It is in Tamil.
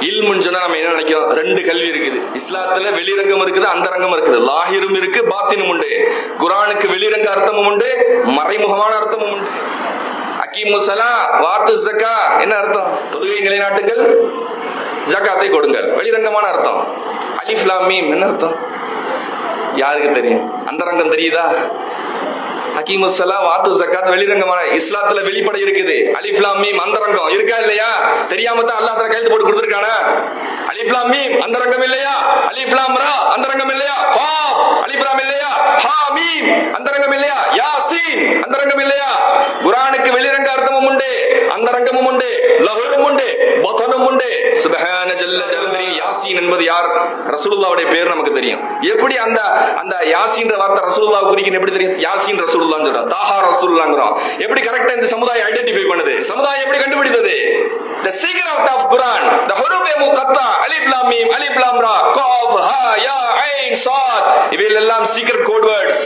இல்முன்னு சொன்னா நம்ம என்ன நினைக்கிறோம்? ரெண்டு கல்வி இருக்குது. இஸ்லாத்துல வெளிரங்கம் இருக்குது அந்தரங்கம் இருக்குது. லாஹிரும் இருக்கு பாத்தினும் உண்டு. குரானுக்கு வெளிரங்க அர்த்தமும் உண்டு மறைமுகமான அர்த்தமும் உண்டு. அக்கீமு சலா வாத்து ஜக்கா என்ன அர்த்தம்? தொழுகை நிலைநாட்டுங்கள் ஜக்காத்தை கொடுங்கள். வெளிரங்கமான அர்த்தம். அலிஃப்லாமீம் மீம் என்ன அர்த்தம்? யாருக்கு தெரியும்? அந்தரங்கம் தெரியுதா? ஹக்கீமுசலா வாத்து ஜக்காத் வெளிரங்கமான இஸ்லாத்துல வெளிப்படை இருக்குது. அலிஃப்லாம் மீம் அந்தரங்கம். இருக்கா இல்லையா? தெரியாம தான் அல்லாஹ் தர கையெழுத்து போட்டு கொடுத்துருக்கானா? அலிஃப்லாம் மீம் அந்தரங்கம் இல்லையா? அலிஃப்லாம் ரா அந்தரங்கம் இல்லையா? காஃப் அலிஃப்லாம் இல்லையா? ஹா மீம் அந்தரங்கம் இல்லையா? யாசீன் அந்தரங்கம் இல்லையா? குர்ஆனுக்கு வெளிரங்க அர்த்தமும் உண்டு அந்தரங்கமும் உண்டு லஹரும் உண்டு பதனும் உண்டு. சுபஹான் ஜல்ல ஜலாலி யாசீன் என்பது யார்? ரசூலுல்லாவுடைய பேர் நமக்கு தெரியும். எப்படி அந்த அந்த யாசின்ற வார்த்தை ரசூலுல்லா குறிக்கணும் எப்படி தெரியும்? யாசின் ரசூலுல்லான்னு சொல்றோம் தாஹா ரசூலுல்லாஹ்ங்கறோம் எப்படி கரெக்டா இந்த சமுதாயம் ஐடென்டிஃபை பண்ணுது? சமுதாயம் எப்படி கண்டுபிடித்தது? The secret of quran the huruf muqatta alif lam mim alif lam ra qaf ha ya ain sad. இவையெல்லாம் சீக்ரெட் கோட் வேர்ட்ஸ்